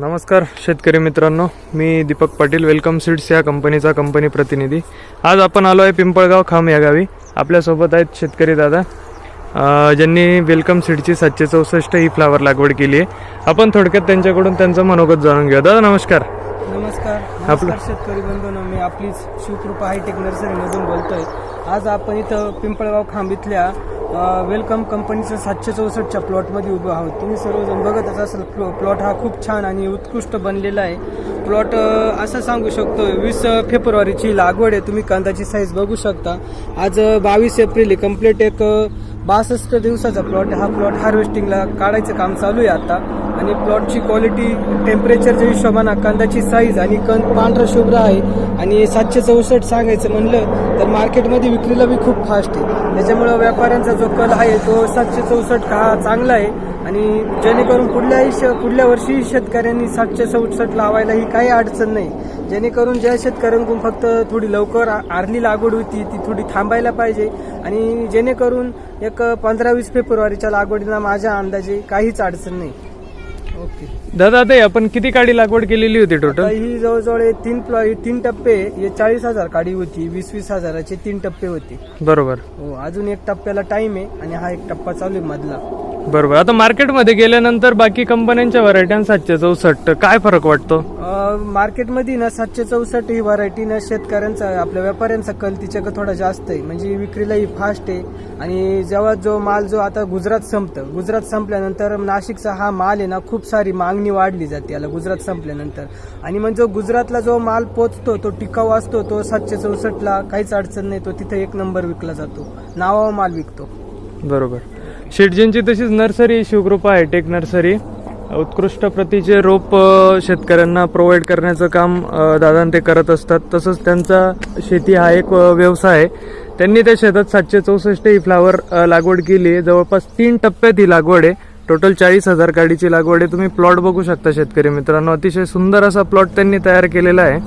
नमस्कार शेतकरी मित्रांनो. मी दीपक पाटील वेलकम सीड्स या कंपनीचा कंपनी प्रतिनिधी. आज आपण आलो आहे पिंपळगाव खाम या गावी. आपल्यासोबत आहेत शेतकरी दादा. ज्यांनी वेलकम सीडची सातशे चौसष्ट ही फ्लावर लागवड केली आहे. आपण थोडक्यात त्यांच्याकडून त्यांचं मनोगत जाणून घेऊ दादा नमस्कार. नमस्कार. आपलं- शेतकरी बंधूंनो. मी आपलीच शिवकृपा हायटेक नर्सरीमधून बोलतोय. आज आपण इथं पिंपळगाव खांब इथल्या अ, वेलकम कंपनीचं सातशे चौसष्टच्या प्लॉटमध्ये उभं आहोत. तुम्ही सर्वजण बघतच असाल प्लॉ- प्लॉट हा खूप छान आणि उत्कृष्ट बनलेला आहे. प्लॉट असं सांगू शकतो वीस फेब्रुवारीची लागवड आहे. तुम्ही कांदाची साईज बघू शकता. आज बावीस एप्रिल कंप्लीट एक बासष्ट दिवसाचा प्लॉट हा प्लॉट हार्वेस्टिंगला काढायचं काम चालू आहे आता. आणि प्लॉटची क्वालिटी टेम्परेचरच्या हिशोबानं कांद्याची साईज आणि कंद पांढरा शुभ्र आहे. आणि सातशे चौसष्ट सांगायचं म्हणलं तर मार्केटमध्ये विक्रीला बी खूप फास्ट आहे. त्याच्यामुळं व्यापाऱ्यांचा जो कल आहे तो सातशे चौसष्ट हा चांगला आहे. आणि जेणेकरून पुढल्याही श पुढल्या वर्षी शेतकऱ्यांनी सातशे चौसष्ट लावायला ही काही अडचण नाही. जेणेकरून ज्या शेतकऱ्यांकडून फक्त थोडी लवकर आरली लागवड होती ती थोडी थांबायला पाहिजे. आणि जेणेकरून एक पंधरा वीस फेब्रुवारीच्या लागवडीला माझ्या अंदाजे काहीच अडचण नाही. ओके. दादा ते आपण किती काडी लागवड केलेली होती टोटल ही जवळजवळ हे तीन प्लॉ हे तीन टप्पे हे चाळीस हजार काडी होती वीस वीस हजाराचे तीन टप्पे होते. बरोबर. हो अजून एक टप्प्याला टाइम आहे आणि हा एक टप्पा चालू आहे मधला. बरोबर. आता मार्केटमध्ये गेल्यानंतर बाकी कंपन्यांच्या व्हरायट्या सातशे चौसष्ट काय फरक वाटतो? अ, मार्केटमध्ये ना सातशे चौसष्ट ही व्हरायटी ना शेतकऱ्यांचा आपल्या व्यापाऱ्यांचा कल तिच्याकडे थोडा जास्त आहे. म्हणजे विक्रीला ही फास्ट आहे. आणि जेव्हा जो माल जो आता गुजरात संपतं गुजरात संपल्यानंतर नाशिकचा हा माल आहे ना खूप सारी मागणी वाढली जाते याला गुजरात संपल्यानंतर. आणि मग जो गुजरातला जो माल पोचतो तो टिकाऊ असतो तो सातशे चौसष्टला काहीच अडचण नाही तो तिथे एक नंबर विकला जातो. नावावा माल विकतो. बरोबर. शेटजींची तशीच नर्सरी शिवकृपा हायटेक नर्सरी. उत्कृष्ट प्रतीचे रोप शेतकऱ्यांना प्रोव्हाइड करण्याचं काम दादा ते करत असतात. तसंच त्यांचा शेती हा एक व्यवसाय आहे. त्यांनी त्या शेतात सातशे चौसष्ट ही फ्लावर लागवड केली आहे. जवळपास तीन टप्प्यात ही लागवड आहे. टोटल चाळीस हजार गाडीची लागवड आहे. तुम्ही प्लॉट बघू शकता शेतकरी मित्रांनो. अतिशय सुंदर असा प्लॉट त्यांनी तयार केलेला आहे.